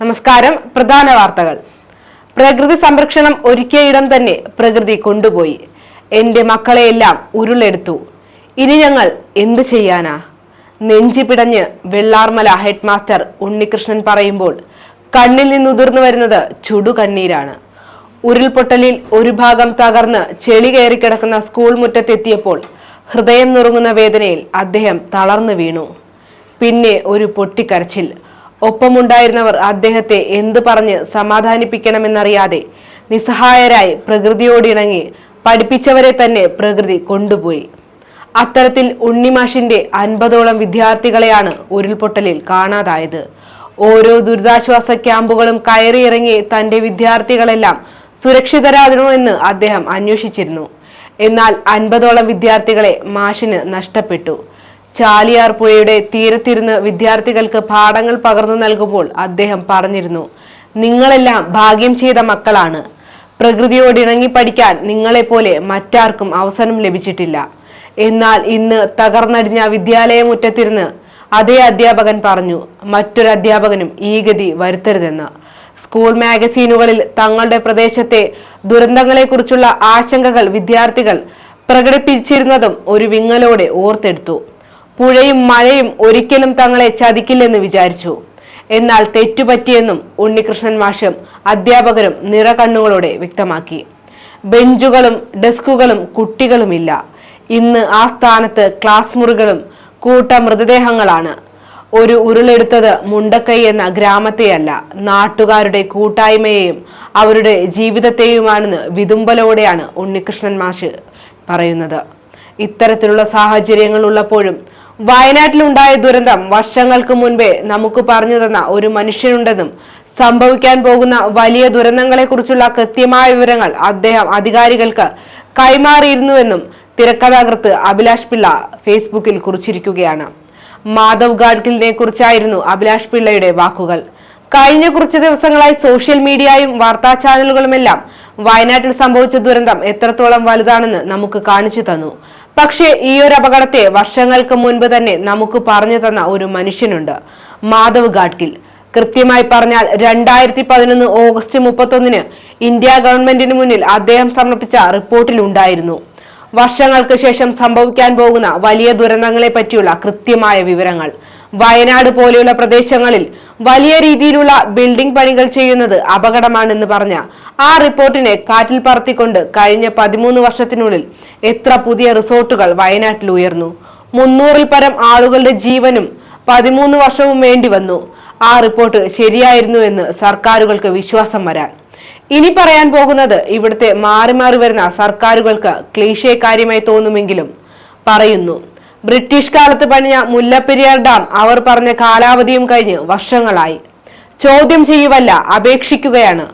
നമസ്കാരം. പ്രധാന വാർത്തകൾ. പ്രകൃതി സംരക്ഷണം ഒരുക്കിയ ഇടം തന്നെ പ്രകൃതി കൊണ്ടുപോയി. എന്റെ മക്കളെയെല്ലാം ഉരുളെടുത്തു. ഇനി ഞങ്ങൾ എന്ത് ചെയ്യാനാ? നെഞ്ചി പിടഞ്ഞ് വെള്ളാർമല ഹെഡ് മാസ്റ്റർ ഉണ്ണികൃഷ്ണൻ പറയുമ്പോൾ കണ്ണിൽ നിന്നുതിർന്നു വരുന്നത് ചുടുകണ്ണീരാണ്. ഉരുൾപൊട്ടലിൽ ഒരു ഭാഗം തകർന്ന് ചെളി കയറി കിടക്കുന്ന സ്കൂൾ മുറ്റത്തെത്തിയപ്പോൾ ഹൃദയം നുറുങ്ങുന്ന വേദനയിൽ അദ്ദേഹം തളർന്നു വീണു. പിന്നെ ഒരു പൊട്ടിക്കരച്ചിൽ. ഒപ്പമുണ്ടായിരുന്നവർ അദ്ദേഹത്തെ എന്ത് പറഞ്ഞ് സമാധാനിപ്പിക്കണമെന്നറിയാതെ നിസ്സഹായരായി പ്രകൃതിയോടിണങ്ങി പഠിപ്പിച്ചവരെ തന്നെ പ്രകൃതി കൊണ്ടുപോയി. അത്തരത്തിൽ ഉണ്ണിമാഷിന്റെ അൻപതോളം വിദ്യാർത്ഥികളെയാണ് ഉരുൾപൊട്ടലിൽ കാണാതായത്. ഓരോ ദുരിതാശ്വാസ ക്യാമ്പുകളും കയറിയിറങ്ങി തന്റെ വിദ്യാർത്ഥികളെല്ലാം സുരക്ഷിതരാകണോ എന്ന് അദ്ദേഹം അന്വേഷിച്ചിരുന്നു. എന്നാൽ അൻപതോളം വിദ്യാർത്ഥികളെ മാഷിന് നഷ്ടപ്പെട്ടു. ചാലിയാർ പുഴയുടെ തീരത്തിരുന്ന് വിദ്യാർത്ഥികൾക്ക് പാഠങ്ങൾ പകർന്നു നൽകുമ്പോൾ അദ്ദേഹം പറഞ്ഞിരുന്നു നിങ്ങളെല്ലാം ഭാഗ്യം ചെയ്ത മക്കളാണ്. പ്രകൃതിയോട് ഇണങ്ങി പഠിക്കാൻ നിങ്ങളെപ്പോലെ മറ്റാർക്കും അവസരം ലഭിച്ചിട്ടില്ല. എന്നാൽ ഇന്ന് തകർന്നടിഞ്ഞ വിദ്യാലയമുറ്റത്തിരുന്ന് അതേ അധ്യാപകൻ പറഞ്ഞു മറ്റൊരു അധ്യാപകനും ഈ ഗതി വരുത്തരുതെന്ന്. സ്കൂൾ മാഗസീനുകളിൽ തങ്ങളുടെ പ്രദേശത്തെ ദുരന്തങ്ങളെക്കുറിച്ചുള്ള ആശങ്കകൾ വിദ്യാർത്ഥികൾ പ്രകടിപ്പിച്ചിരുന്നതും ഒരു വിങ്ങലോടെ ഓർത്തെടുത്തു. പുഴയും മഴയും ഒരിക്കലും തങ്ങളെ ചതിക്കില്ലെന്ന് വിചാരിച്ചു. എന്നാൽ തെറ്റുപറ്റിയെന്നും ഉണ്ണികൃഷ്ണൻ മാഷും അധ്യാപകരും നിറകണ്ണുകളോടെ വ്യക്തമാക്കി. ബെഞ്ചുകളും ഡെസ്കുകളും കുട്ടികളുമില്ല. ഇന്ന് ആ സ്ഥാനത്ത് ക്ലാസ് മുറികളും കൂട്ട മൃതദേഹങ്ങളാണ്. ഒരു ഉരുളെടുത്തത് മുണ്ടക്കൈ എന്ന ഗ്രാമത്തെയല്ല നാട്ടുകാരുടെ കൂട്ടായ്മയെയും അവരുടെ ജീവിതത്തെയുമാണെന്ന് വിതുമ്പലോടെയാണ് ഉണ്ണികൃഷ്ണൻ മാഷ് പറയുന്നത്. ഇത്തരത്തിലുള്ള സാഹചര്യങ്ങൾ ഉള്ളപ്പോഴും വയനാട്ടിലുണ്ടായ ദുരന്തം വർഷങ്ങൾക്ക് മുൻപേ നമുക്ക് പറഞ്ഞു തന്ന ഒരു മനുഷ്യനുണ്ടെന്നും സംഭവിക്കാൻ പോകുന്ന വലിയ ദുരന്തങ്ങളെക്കുറിച്ചുള്ള കൃത്യമായ വിവരങ്ങൾ അദ്ദേഹം അധികാരികൾക്ക് കൈമാറിയിരുന്നുവെന്നും തിരക്കഥാകൃത്ത് അഭിലാഷ് പിള്ള ഫേസ്ബുക്കിൽ കുറിച്ചിരിക്കുകയാണ്. മാധവ് ഗാഡ്ഗിലിനെ കുറിച്ചായിരുന്നു അഭിലാഷ് പിള്ളയുടെ വാക്കുകൾ. കഴിഞ്ഞ കുറച്ച് ദിവസങ്ങളായി സോഷ്യൽ മീഡിയയും വാർത്താ ചാനലുകളുമെല്ലാം വയനാട്ടിൽ സംഭവിച്ച ദുരന്തം എത്രത്തോളം വലുതാണെന്ന് നമുക്ക് കാണിച്ചു തന്നു. പക്ഷേ ഈ ഒരു അപകടത്തെ വർഷങ്ങൾക്ക് മുൻപ് തന്നെ നമുക്ക് പറഞ്ഞു തന്ന ഒരു മനുഷ്യനുണ്ട്. മാധവ് ഗാഡ്ഗിൽ. കൃത്യമായി പറഞ്ഞാൽ രണ്ടായിരത്തി പതിനൊന്ന് ഓഗസ്റ്റ് മുപ്പത്തൊന്നിന് ഇന്ത്യ ഗവൺമെന്റിന് മുന്നിൽ അദ്ദേഹം സമർപ്പിച്ച റിപ്പോർട്ടിലുണ്ടായിരുന്നു വർഷങ്ങൾക്ക് ശേഷം സംഭവിക്കാൻ പോകുന്ന വലിയ ദുരന്തങ്ങളെ പറ്റിയുള്ള കൃത്യമായ വിവരങ്ങൾ. വയനാട് പോലെയുള്ള പ്രദേശങ്ങളിൽ വലിയ രീതിയിലുള്ള ബിൽഡിംഗ് പണികൾ ചെയ്യുന്നത് അപകടമാണെന്ന് പറഞ്ഞ ആ റിപ്പോർട്ടിനെ കാറ്റിൽ പറത്തിക്കൊണ്ട് കഴിഞ്ഞ പതിമൂന്ന് വർഷത്തിനുള്ളിൽ എത്ര പുതിയ റിസോർട്ടുകൾ വയനാട്ടിൽ ഉയർന്നു. മുന്നൂറിൽ പരം ആളുകളുടെ ജീവനും പതിമൂന്ന് വർഷവും വേണ്ടി വന്നു. ആ റിപ്പോർട്ട് ശരിയായിരുന്നു എന്ന് സർക്കാരുകൾക്ക് വിശ്വാസം വരാൻ. ഇനി പറയാൻ പോകുന്നത് ഇവിടുത്തെ മാറി മാറി വരുന്ന സർക്കാരുകൾക്ക് ക്ലീഷേ കാര്യമായി തോന്നുമെങ്കിലും പറയുന്നു. ബ്രിട്ടീഷ് കാലത്ത് പണിഞ്ഞ മുല്ലപ്പെരിയാർ ഡാം അവർ പറഞ്ഞ കാലാവധിയും കഴിഞ്ഞ് വർഷങ്ങളായി. ചോദ്യം ചെയ്യുവല്ല അപേക്ഷിക്കുകയാണ്.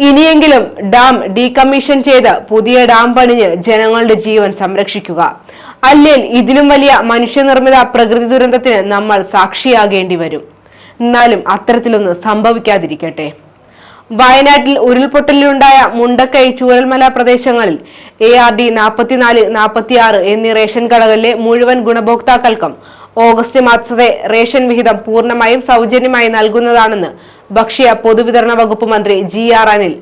ഇനിയെങ്കിലും ഡാം ഡീകമ്മീഷൻ ചെയ്ത് പുതിയ ഡാം പണിഞ്ഞ് ജനങ്ങളുടെ ജീവൻ സംരക്ഷിക്കുക. അല്ലെങ്കിൽ ഇതിലും വലിയ മനുഷ്യനിർമ്മിത പ്രകൃതി ദുരന്തത്തിന് നമ്മൾ സാക്ഷിയാകേണ്ടി വരും. എന്നാലും അത്തരത്തിലൊന്ന് സംഭവിക്കാതിരിക്കട്ടെ. വയനാട്ടിൽ ഉരുൾപൊട്ടലിലുണ്ടായ മുണ്ടക്കൈ ചൂരൽമല പ്രദേശങ്ങളിൽ എ ആർ ഡി നാൽപ്പത്തിനാല് നാൽപ്പത്തിയാറ് എന്നീ റേഷൻ കടകളിലെ മുഴുവൻ ഗുണഭോക്താക്കൾക്കും ഓഗസ്റ്റ് മാസത്തെ റേഷൻ വിഹിതം പൂർണമായും സൗജന്യമായി നൽകുന്നതാണെന്ന് ഭക്ഷ്യ പൊതുവിതരണ വകുപ്പ് മന്ത്രി ജി ആർ അനിൽ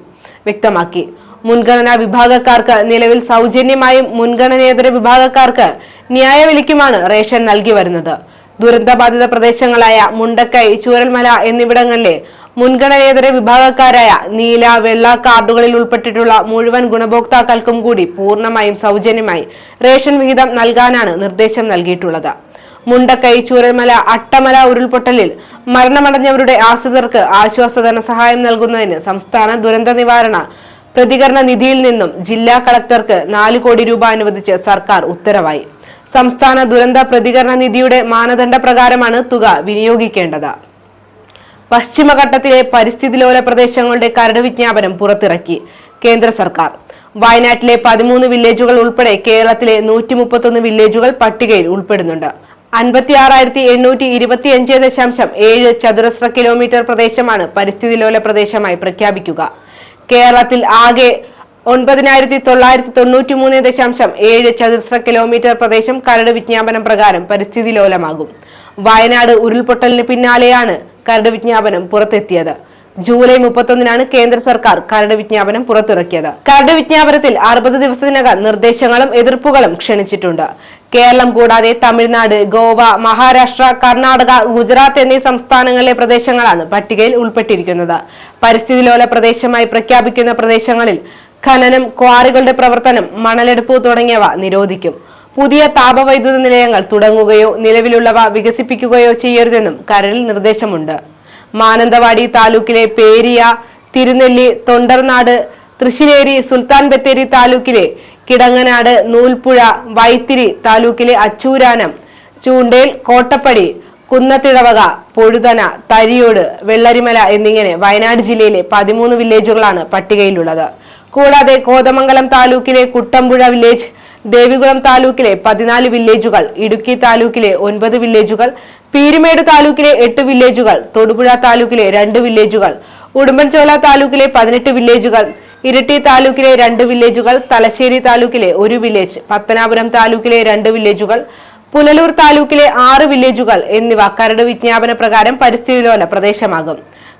വ്യക്തമാക്കി. മുൻഗണനാ വിഭാഗക്കാർക്ക് നിലവിൽ സൗജന്യമായും മുൻഗണനേതര വിഭാഗക്കാർക്ക് ന്യായവിലയ്ക്കുമാണ് റേഷൻ നൽകി വരുന്നത്. ദുരന്തബാധിത പ്രദേശങ്ങളായ മുണ്ടക്കൈ ചൂരൽമല എന്നിവിടങ്ങളിലെ മുൻഗണനേതര വിഭാഗക്കാരായ നീല വെള്ള കാർഡുകളിൽ ഉൾപ്പെട്ടിട്ടുള്ള മുഴുവൻ ഗുണഭോക്താക്കൾക്കും കൂടി പൂർണമായും സൗജന്യമായി റേഷൻ വിഹിതം നൽകാനാണ് നിർദ്ദേശം നൽകിയിട്ടുള്ളത്. മുണ്ടക്കൈ ചൂരൽമല അട്ടമല ഉരുൾപൊട്ടലിൽ മരണമടഞ്ഞവരുടെ ആശ്രിതർക്ക് ആശ്വാസധന സഹായം നൽകുന്നതിന് സംസ്ഥാന ദുരന്ത നിവാരണ പ്രതികരണ നിധിയിൽ നിന്നും ജില്ലാ കളക്ടർക്ക് നാല് കോടി രൂപ അനുവദിച്ച് സർക്കാർ ഉത്തരവായി. സംസ്ഥാന ദുരന്ത പ്രതികരണ നിധിയുടെ മാനദണ്ഡ പ്രകാരമാണ് തുക വിനിയോഗിക്കേണ്ടത്. പശ്ചിമഘട്ടത്തിലെ പരിസ്ഥിതി ലോല പ്രദേശങ്ങളുടെ കരട് വിജ്ഞാപനം പുറത്തിറക്കി കേന്ദ്ര സർക്കാർ. വയനാട്ടിലെ പതിമൂന്ന് വില്ലേജുകൾ ഉൾപ്പെടെ കേരളത്തിലെ നൂറ്റി മുപ്പത്തൊന്ന് വില്ലേജുകൾ പട്ടികയിൽ ഉൾപ്പെടുന്നുണ്ട്. അൻപത്തി ആറായിരത്തി എണ്ണൂറ്റി ഇരുപത്തി അഞ്ച് ദശാംശം ഏഴ് ചതുരശ്ര കിലോമീറ്റർ പ്രദേശമാണ് പരിസ്ഥിതി ലോല പ്രദേശമായി പ്രഖ്യാപിക്കുക. കേരളത്തിൽ ആകെ ഒൻപതിനായിരത്തി തൊള്ളായിരത്തി തൊണ്ണൂറ്റി മൂന്ന് ദശാംശം ഏഴ് ചതുരശ്ര കിലോമീറ്റർ പ്രദേശം കരട് വിജ്ഞാപനം പ്രകാരം പരിസ്ഥിതി ലോലമാകും വയനാട് ഉരുൾപൊട്ടലിന് പിന്നാലെയാണ് കരട് വിജ്ഞാപനം പുറത്തെത്തിയത്. ജൂലൈ മുപ്പത്തൊന്നിനാണ് കേന്ദ്ര സർക്കാർ കരട് വിജ്ഞാപനം പുറത്തിറക്കിയത്. കരട് വിജ്ഞാപനത്തിൽ അറുപത് ദിവസത്തിനകം നിർദ്ദേശങ്ങളും എതിർപ്പുകളും ക്ഷണിച്ചിട്ടുണ്ട്. കേരളം കൂടാതെ തമിഴ്നാട് ഗോവ മഹാരാഷ്ട്ര കർണാടക ഗുജറാത്ത് എന്നീ സംസ്ഥാനങ്ങളിലെ പ്രദേശങ്ങളാണ് പട്ടികയിൽ ഉൾപ്പെട്ടിരിക്കുന്നത്. പരിസ്ഥിതി ലോല പ്രദേശമായി പ്രഖ്യാപിക്കുന്ന പ്രദേശങ്ങളിൽ ഖനനം ക്വാറികളുടെ പ്രവർത്തനം മണലെടുപ്പ് തുടങ്ങിയവ നിരോധിക്കും. പുതിയ താപവൈദ്യുത നിലയങ്ങൾ തുടങ്ങുകയോ നിലവിലുള്ളവ വികസിപ്പിക്കുകയോ ചെയ്യരുതെന്നും കരടിൽ നിർദ്ദേശമുണ്ട്. മാനന്തവാടി താലൂക്കിലെ പേരിയ തിരുനെല്ലി തൊണ്ടർനാട് തൃശ്ശിലേരി സുൽത്താൻ ബത്തേരി താലൂക്കിലെ കിടങ്ങനാട് നൂൽപ്പുഴ വൈത്തിരി താലൂക്കിലെ അച്ചൂരാനം ചൂണ്ടേൽ കോട്ടപ്പടി കുന്നത്തിടവക പൊഴുതന തരിയോട് വെള്ളരിമല എന്നിങ്ങനെ വയനാട് ജില്ലയിലെ പതിമൂന്ന് വില്ലേജുകളാണ് പട്ടികയിലുള്ളത്. കൂടാതെ കോതമംഗലം താലൂക്കിലെ കുട്ടമ്പുഴ വില്ലേജ് ദേവികുളം താലൂക്കിലെ പതിനാല് വില്ലേജുകൾ ഇടുക്കി താലൂക്കിലെ ഒൻപത് വില്ലേജുകൾ പീരുമേട് താലൂക്കിലെ എട്ട് വില്ലേജുകൾ തൊടുപുഴ താലൂക്കിലെ രണ്ട് വില്ലേജുകൾ ഉടുമ്പൻചോല താലൂക്കിലെ പതിനെട്ട് വില്ലേജുകൾ ഇരിട്ടി താലൂക്കിലെ രണ്ട് വില്ലേജുകൾ തലശ്ശേരി താലൂക്കിലെ ഒരു വില്ലേജ് പത്തനാപുരം താലൂക്കിലെ രണ്ട് വില്ലേജുകൾ പുനലൂർ താലൂക്കിലെ ആറ് വില്ലേജുകൾ എന്നിവ കരട് വിജ്ഞാപന പ്രകാരം പരിസ്ഥിതി ലോല പ്രദേശമാകും.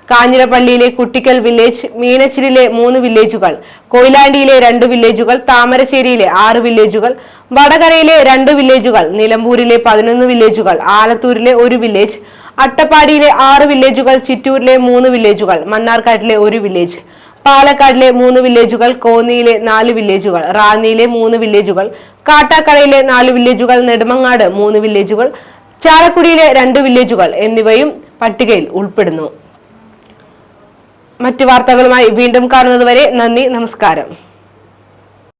കാഞ്ഞിരപ്പള്ളിയിലെ കുട്ടിക്കൽ വില്ലേജ് മീനച്ചിലിലെ മൂന്ന് വില്ലേജുകൾ കൊയിലാണ്ടിയിലെ രണ്ട് വില്ലേജുകൾ താമരശ്ശേരിയിലെ ആറ് വില്ലേജുകൾ വടകരയിലെ രണ്ട് വില്ലേജുകൾ നിലമ്പൂരിലെ പതിനൊന്ന് വില്ലേജുകൾ ആലത്തൂരിലെ ഒരു വില്ലേജ് അട്ടപ്പാടിയിലെ ആറ് വില്ലേജുകൾ ചിറ്റൂരിലെ മൂന്ന് വില്ലേജുകൾ മണ്ണാർക്കാട്ടിലെ ഒരു വില്ലേജ് പാലക്കാടിലെ മൂന്ന് വില്ലേജുകൾ കോന്നിയിലെ നാല് വില്ലേജുകൾ റാന്നിയിലെ മൂന്ന് വില്ലേജുകൾ കാട്ടാക്കടയിലെ നാല് വില്ലേജുകൾ നെടുമങ്ങാട് മൂന്ന് വില്ലേജുകൾ ചാലക്കുടിയിലെ രണ്ട് വില്ലേജുകൾ എന്നിവയും പട്ടികയിൽ ഉൾപ്പെടുന്നു. മറ്റു വാർത്തകളുമായി വീണ്ടും കാണുന്നതുവരെ നന്ദി നമസ്കാരം.